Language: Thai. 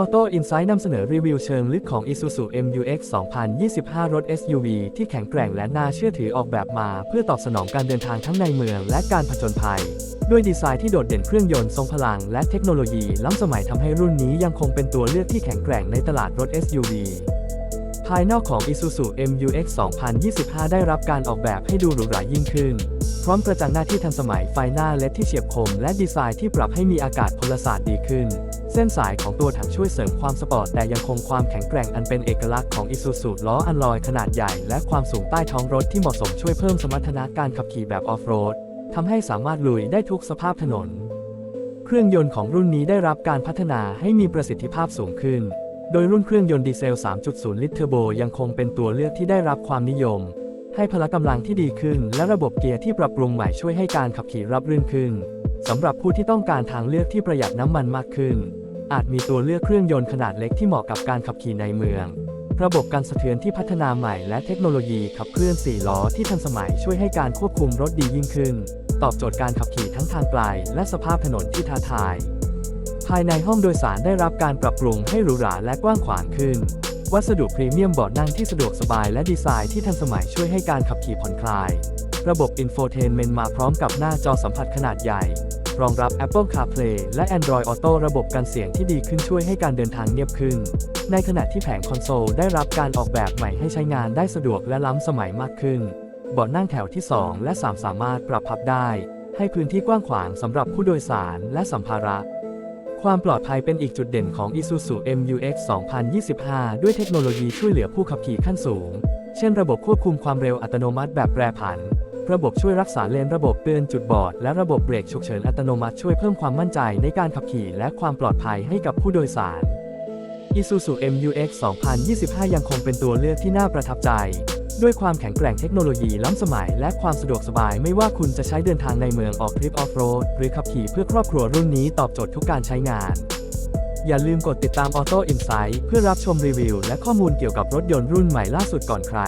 Auto Insight นำเสนอรีวิวเชิงลึกของ Isuzu MU-X 2025 รถ SUV ที่แข็งแกร่งและน่าเชื่อถือออกแบบมา เพื่อตอบสนองการเดินทางทั้งในเมืองและการผจญภัย ด้วยดีไซน์ที่โดดเด่นเครื่องยนต์ทรงพลังและเทคโนโลยีล้ำสมัยทำให้รุ่นนี้ยังคงเป็นตัวเลือกที่แข็งแกร่งในตลาดรถ SUV ภายนอกของ Isuzu MU-X 2025 ได้รับการออกแบบให้ดูหรูหรายิ่งขึ้น พร้อมกระจังหน้าที่ทันสมัยไฟหน้าเลดที่เฉียบคม และดีไซน์ที่ปรับให้มีอากาศพลศาสตร์ดีขึ้น เส้นสายของตัวถังช่วยเสริมความสปอร์ตแต่ยังคงความแข็งแกร่งอันเป็นเอกลักษณ์ของ Isuzu ล้ออัลลอยขนาดใหญ่และความสูงใต้ท้องรถที่เหมาะสมช่วยเพิ่มสมรรถนะการขับขี่แบบออฟโรดทำให้สามารถลุยได้ทุกสภาพถนน เครื่องยนต์ของรุ่นนี้ได้รับการพัฒนาให้มีประสิทธิภาพสูงขึ้น โดยรุ่นเครื่องยนต์ดีเซล 3.0 ลิตรเทอร์โบยังคงเป็นตัวเลือกที่ได้รับความนิยม ให้พละกำลังที่ดีขึ้น และระบบเกียร์ที่ปรับปรุงใหม่ช่วยให้การขับขี่รับรื่นขึ้นสำหรับผู้ที่ต้องการทางเลือกที่ประหยัดน้ำมันมากขึ้น อาจมีตัวเลือกเครื่องยนต์ขนาดเล็กที่เหมาะกับการขับขี่ในเมือง ระบบการสะเทือนที่พัฒนาใหม่และเทคโนโลยีขับเคลื่อน4ล้อที่ทันสมัยช่วยให้การควบคุมรถดียิ่งขึ้น ตอบโจทย์การขับขี่ทั้งทางไกลและสภาพถนนที่ท้าทาย ภายในห้องโดยสารได้รับการปรับปรุงให้หรูหราและกว้างขวางขึ้น วัสดุพรีเมียมเบาะนั่งที่สะดวกสบายและดีไซน์ที่ทันสมัยช่วยให้การขับขี่ผ่อนคลาย ระบบอินโฟเทนเมนต์มาพร้อมกับหน้าจอสัมผัสขนาดใหญ่ รองรับ Apple CarPlay และ Android Auto ระบบการเสียงที่ดีขึ้นช่วยให้การเดินทางเงียบขึ้น ในขณะที่แผงคอนโซลได้รับการออกแบบใหม่ให้ใช้งานได้สะดวกและล้ำสมัยมากขึ้นเบาะนั่งแถวที่ 2 และ 3 สามารถปรับพับได้ ให้พื้นที่กว้างขวางสำหรับผู้โดยสารและสัมภาระ ความปลอดภัยเป็นอีกจุดเด่นของ Isuzu MU-X 2025 ด้วยเทคโนโลยีช่วยเหลือผู้ขับขี่ขั้นสูง เช่นระบบควบคุมความเร็วอัตโนมัติแบบแปรผัน ระบบช่วยรักษาเลน ระบบเตือนจุดบอด และระบบเบรกฉุกเฉินอัตโนมัติช่วยเพิ่มความมั่นใจในการขับขี่และความปลอดภัยให้กับผู้โดยสาร Isuzu MU-X 2025 ยังคงเป็นตัวเลือกที่น่าประทับใจ ด้วยความแข็งแกร่งเทคโนโลยีล้ำสมัยและความสะดวกสบายไม่ว่าคุณจะใช้เดินทางในเมืองออกทริปออฟโรดหรือขับขี่เพื่อครอบครัวรุ่นนี้ตอบโจทย์ทุกการใช้งาน อย่าลืมกดติดตาม Auto Insight เพื่อรับชมรีวิวและข้อมูลเกี่ยวกับรถยนต์รุ่นใหม่ล่าสุดก่อนใคร